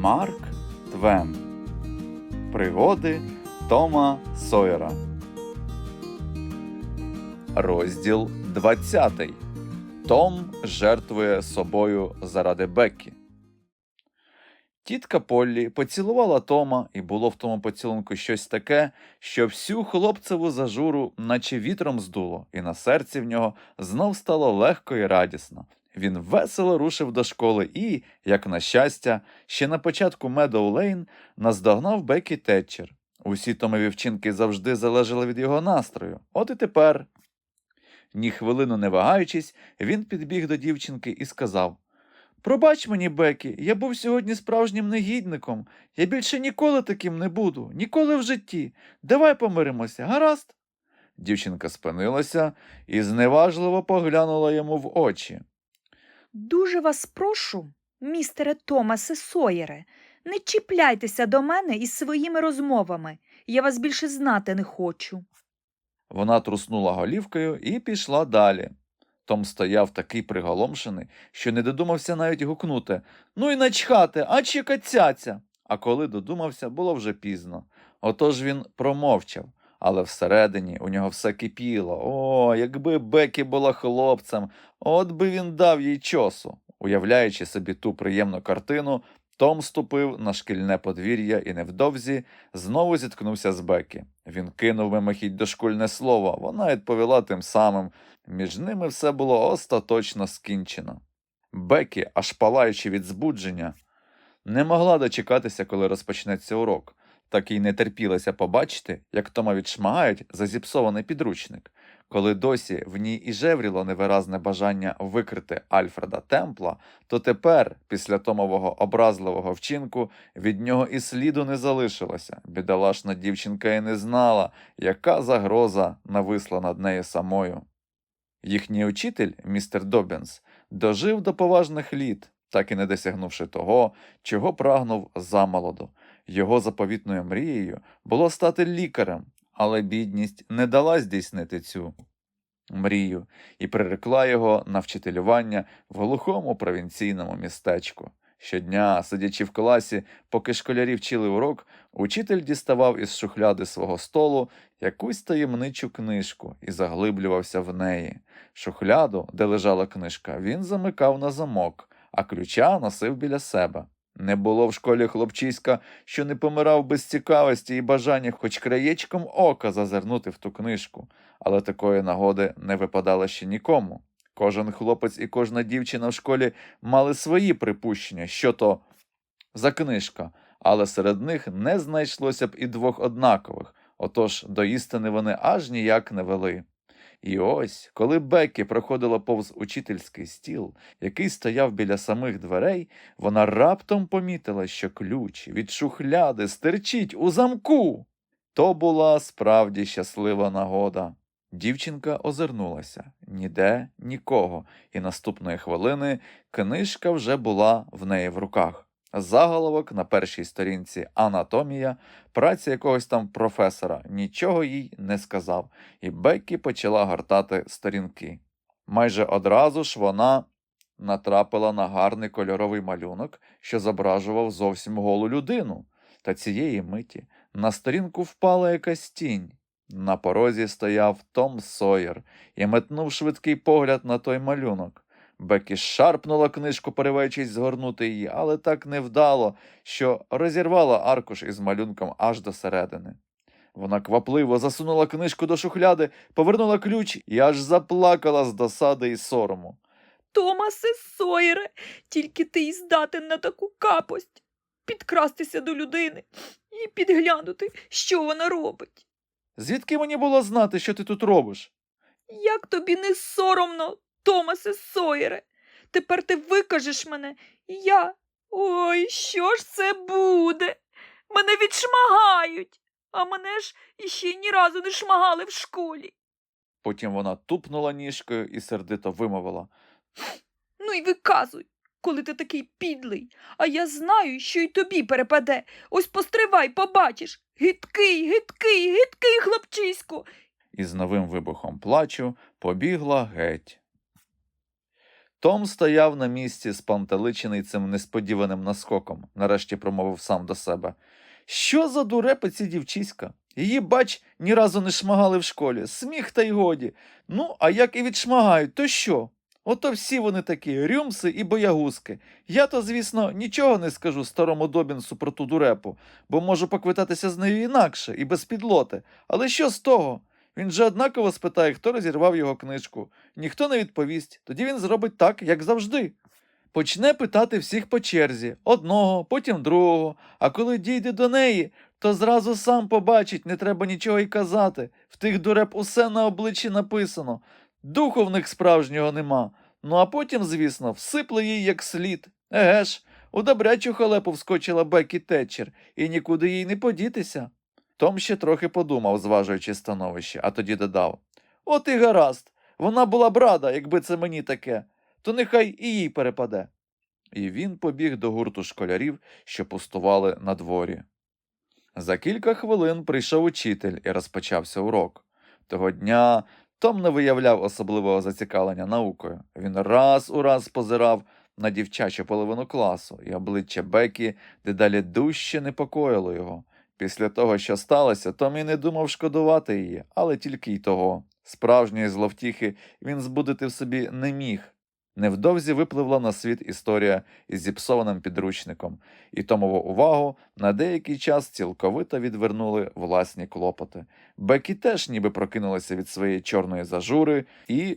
Марк Твен. Пригоди Тома Сойера. Розділ 20. Том жертвує собою заради Беккі. Тітка Поллі поцілувала Тома, і було в тому поцілунку щось таке, що всю хлопцеву зажуру, наче вітром здуло, і на серці в нього знов стало легко і радісно. Він весело рушив до школи і, як на щастя, ще на початку Медоу Лейн наздогнав Бекі Тетчер. Усі Томові вчинки завжди залежали від його настрою. От і тепер. Ні хвилину не вагаючись, він підбіг до дівчинки і сказав Пробач мені, Бекі, я був сьогодні справжнім негідником. Я більше ніколи таким не буду, ніколи в житті. Давай помиримося, гаразд? Дівчинка спинилася і зневажливо поглянула йому в очі. Дуже вас прошу, містере Томасе Сойере, не чіпляйтеся до мене із своїми розмовами. Я вас більше знати не хочу. Вона труснула голівкою і пішла далі. Том стояв такий приголомшений, що не додумався навіть гукнути Ну і начхати, а цяця. А коли додумався, було вже пізно. Отож він промовчав, але всередині у нього все кипіло. О, якби Бекі була хлопцем, от би він дав їй чосу. Уявляючи собі ту приємну картину, Том ступив на шкільне подвір'я і невдовзі знову зіткнувся з Бекі. Він кинув мимохідь дошкульне слово, вона відповіла тим самим. Між ними все було остаточно скінчено. Бекі, аж палаючи від збудження, не могла дочекатися, коли розпочнеться урок, так і не терпілася побачити, як Тома відшмагають за зіпсований підручник. Коли досі в ній і жевріло невиразне бажання викрити Альфреда Темпла, то тепер, після Томового образливого вчинку, від нього і сліду не залишилося. Бідолашна дівчинка і не знала, яка загроза нависла над нею самою. Їхній учитель, містер Добінс, дожив до поважних літ, так і не досягнувши того, чого прагнув замолоду. Його заповітною мрією було стати лікарем, але бідність не дала здійснити цю мрію і прирекла його на вчителювання в глухому провінційному містечку. Щодня, сидячи в класі, поки школярі вчили урок, учитель діставав із шухляди свого столу якусь таємничу книжку і заглиблювався в неї. Шухляду, де лежала книжка, він замикав на замок, а ключа носив біля себе. Не було в школі хлопчиська, що не помирав без цікавості і бажання хоч краєчком ока зазирнути в ту книжку, але такої нагоди не випадало ще нікому. Кожен хлопець і кожна дівчина в школі мали свої припущення, що то за книжка, але серед них не знайшлося б і двох однакових, отож до істини вони аж ніяк не вели. І ось, коли Беккі проходила повз учительський стіл, який стояв біля самих дверей, вона раптом помітила, що ключ від шухляди стирчить у замку. То була справді щаслива нагода. Дівчинка озирнулася ніде нікого, і наступної хвилини книжка вже була в неї в руках. Заголовок на першій сторінці Анатомія, праця якогось там професора, нічого їй не сказав, і Беккі почала гортати сторінки. Майже одразу ж вона натрапила на гарний кольоровий малюнок, що зображував зовсім голу людину. Та цієї миті на сторінку впала якась тінь. На порозі стояв Том Сойер і метнув швидкий погляд на той малюнок. Бекі шарпнула книжку, пориваючись згорнути її, але так невдало, що розірвала аркуш із малюнком аж до середини. Вона квапливо засунула книжку до шухляди, повернула ключ і аж заплакала з досади і сорому. Томасе Сойере, тільки ти й здатен на таку капость. Підкрастися до людини і підглянути, що вона робить. Звідки мені було знати, що ти тут робиш? Як тобі не соромно, Томасе Сойере? Тепер ти викажеш мене, і я. Ой, що ж це буде? Мене відшмагають, а мене ж іще ні разу не шмагали в школі. Потім вона тупнула ніжкою і сердито вимовила. Ну й виказуй, коли ти такий підлий. А я знаю, що й тобі перепаде. Ось постривай, побачиш. Гидкий, гидкий, гидкий хлопчисько. і з новим вибухом плачу побігла геть. Том стояв на місці, спантеличений цим несподіваним наскоком, нарешті промовив сам до себе. Що за дурепа ці дівчиська? Її, бач, ні разу не шмагали в школі. Сміх та й годі. Ну, а як і відшмагають, то що? Ото всі вони такі рюмси і боягузки. Я то, звісно, нічого не скажу старому Добінсу про ту дурепу, бо можу поквитатися з нею інакше і без підлоти. Але що з того? Він же однаково спитає, хто розірвав його книжку. Ніхто не відповість. Тоді він зробить так, як завжди. Почне питати всіх по черзі, одного, потім другого, а коли дійде до неї, то зразу сам побачить, не треба нічого й казати. В тих дуреп усе на обличчі написано. Духу в них справжнього нема. Ну а потім, звісно, всипле їй як слід. Еге ж, у добрячу халепу вскочила Бекі Тетчер, і нікуди їй не подітися. Том ще трохи подумав, зважуючи становище, а тоді додав От і гаразд. Вона була б рада, якби це мені таке, то нехай і їй перепаде. І він побіг до гурту школярів, що пустували на дворі. За кілька хвилин прийшов учитель і розпочався урок. Того дня Том не виявляв особливого зацікавлення наукою. Він раз у раз позирав на дівчачу половину класу, і обличчя Бекі дедалі дужче непокоїло його. Після того, що сталося, Том і не думав шкодувати її, але тільки й того. Справжньої зловтіхи він збудити в собі не міг. Невдовзі випливла на світ історія із зіпсованим підручником, і Томову увагу на деякий час цілковито відвернули власні клопоти. Бекі теж ніби прокинулася від своєї чорної зажури і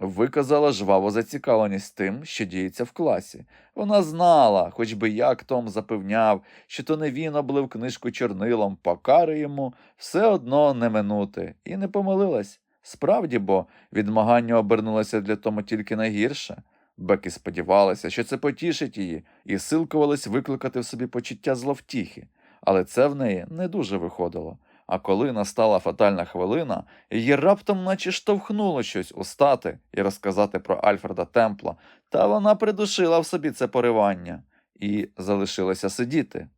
виказала жваву зацікавленість тим, що діється в класі. Вона знала, хоч би як Том запевняв, що то не він облив книжку чорнилом, покари йому все одно не минути, і не помилилась. Справді, бо відмагання обернулося для Тома тільки найгірше. Бекі сподівалася, що це потішить її, і силкувалась викликати в собі почуття зловтіхи, але це в неї не дуже виходило. А коли настала фатальна хвилина, її раптом наче штовхнуло щось устати і розказати про Альфреда Темпла, та вона придушила в собі це поривання і залишилася сидіти,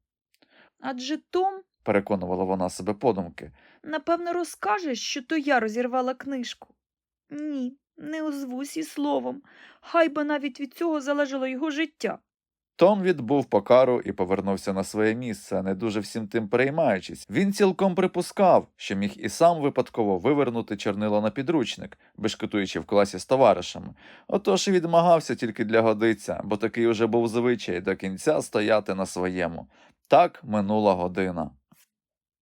Адже Том, переконувала вона себе подумки. напевно, розкаже, що то я розірвала книжку. Ні, не озвусь і словом. Хай би навіть від цього залежало його життя. Том відбув покару і повернувся на своє місце, не дуже всім тим переймаючись. Він цілком припускав, що міг і сам випадково вивернути чорнило на підручник, бешкетуючи в класі з товаришами. Отож і відмагався тільки для годиця, бо такий уже був звичай до кінця стояти на своєму. Так минула година.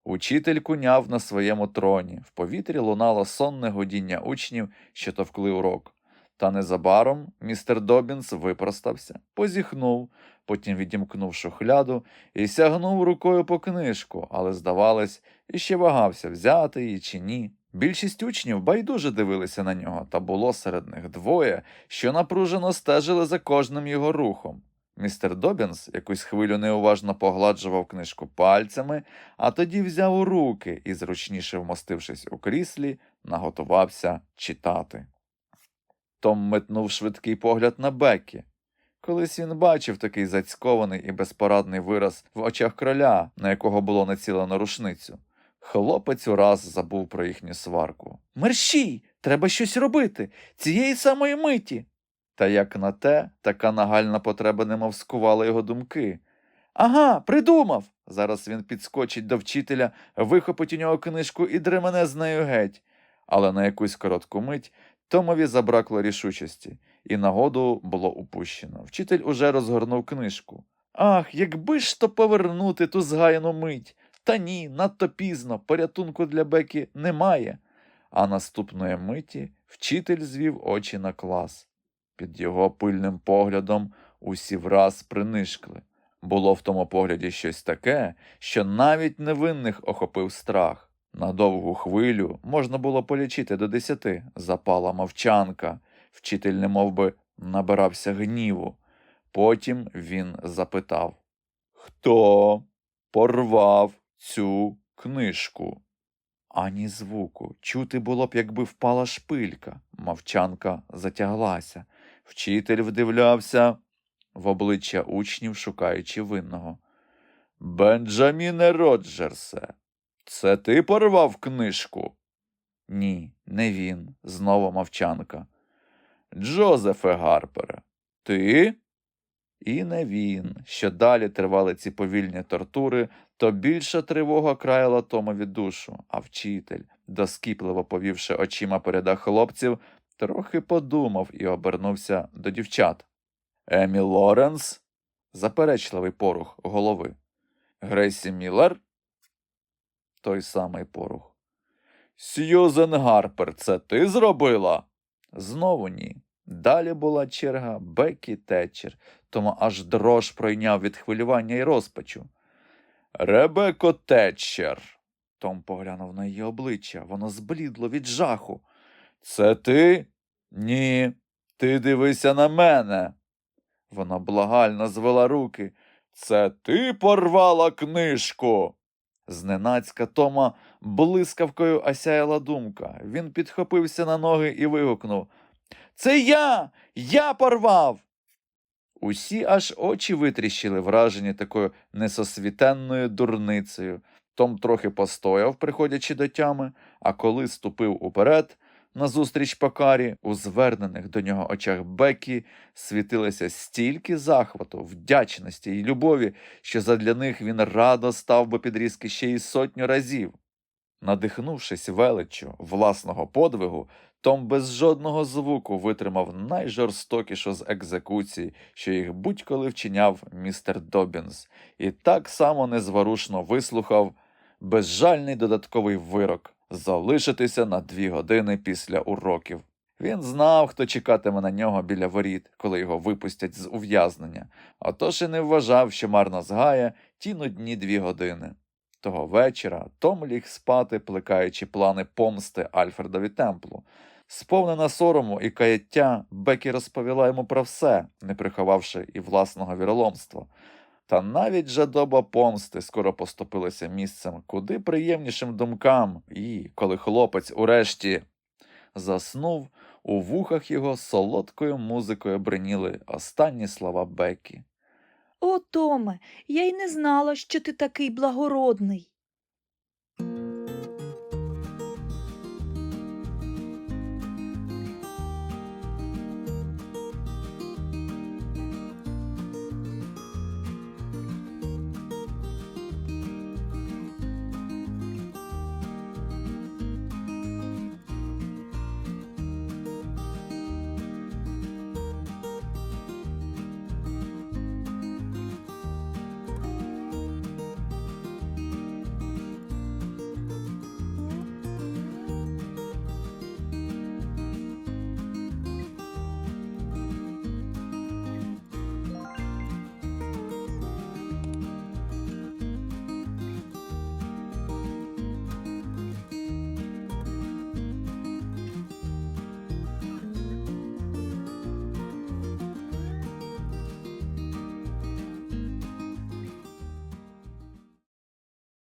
Учитель куняв на своєму троні, в повітрі лунало сонне гудіння учнів, що товкли урок. Та незабаром містер Добінс випростався, позіхнув, потім відімкнув шухляду і сягнув рукою по книжку, але, здавалось, іще вагався, взяти її чи ні. Більшість учнів байдуже дивилися на нього, та було серед них двоє, що напружено стежили за кожним його рухом. Містер Добінс якусь хвилю неуважно погладжував книжку пальцями, а тоді взяв у руки і, зручніше вмостившись у кріслі, наготувався читати. Том метнув швидкий погляд на Бекі. Колись він бачив такий зацькований і безпорадний вираз в очах кроля, на якого було націлено рушницю. Хлопець ураз забув про їхню сварку. Мерщій! Треба щось робити цієї самої миті. Та як на те, така нагальна потреба немов скувала його думки. Ага, придумав. Зараз він підскочить до вчителя, вихопить у нього книжку і дремене з нею геть. Але на якусь коротку мить Томові забракло рішучості, і нагоду було упущено. Вчитель уже розгорнув книжку. Ах, якби ж то повернути ту згаяну мить. Та ні, надто пізно, порятунку для Бекі немає. А наступної миті вчитель звів очі на клас. Під його пильним поглядом усі враз принишкли. Було в тому погляді щось таке, що навіть невинних охопив страх. На довгу хвилю можна було полічити до десяти. Запала мовчанка. Вчитель немов би набирався гніву. Потім він запитав Хто порвав цю книжку? Ані звуку. Чути було б, якби впала шпилька. Мовчанка затяглася. Вчитель вдивлявся в обличчя учнів, шукаючи винного. Бенджаміне Роджерсе, це ти порвав книжку? Ні, не він. Знову мовчанка. Джозефе Гарпере, ти? І не він. Що далі тривали ці повільні тортури, то більша тривога краяла Томові душу, а вчитель, доскіпливо повівши очима переда хлопців, трохи подумав і обернувся до дівчат. Емі Лоренс? Заперечливий порух голови. Грейсі Міллер? Той самий порух. Сьюзен Гарпер, це ти зробила? Знову ні. Далі була черга Бекі Тетчер, тому аж дрож пройняв від хвилювання і розпачу. Ребеко Тетчер. Том поглянув на її обличчя, воно зблідло від жаху. Це ти? Ні. Ти дивися на мене. Вона благально звела руки. Це ти порвала книжку. Зненацька Тома блискавкою осяяла думка. Він підхопився на ноги і вигукнув Це я! Я порвав. Усі аж очі витріщили, вражені такою несосвітенною дурницею. Том трохи постояв, приходячи до тями, а коли ступив уперед, назустріч Покарі, у звернених до нього очах Бекі світилося стільки захвату, вдячності і любові, що задля них він радо став би підрізки ще й сотню разів. Надихнувшись величчю власного подвигу, Том без жодного звуку витримав найжорстокішу з екзекуцій, що їх будь-коли вчиняв містер Добінс, і так само незворушно вислухав безжальний додатковий вирок залишитися на дві години після уроків. Він знав, хто чекатиме на нього біля воріт, коли його випустять з ув'язнення, отож і не вважав, що марно згає ті нудні дві години. Того вечора Том ліг спати, плекаючи плани помсти Альфредові Темплу. Сповнена сорому і каяття, Бекі розповіла йому про все, не приховавши і власного віроломства. Та навіть жадоба помсти скоро поступилася місцем куди приємнішим думкам, і, коли хлопець урешті заснув, у вухах його солодкою музикою бриніли останні слова Бекі. О, Томе, я й не знала, що ти такий благородний.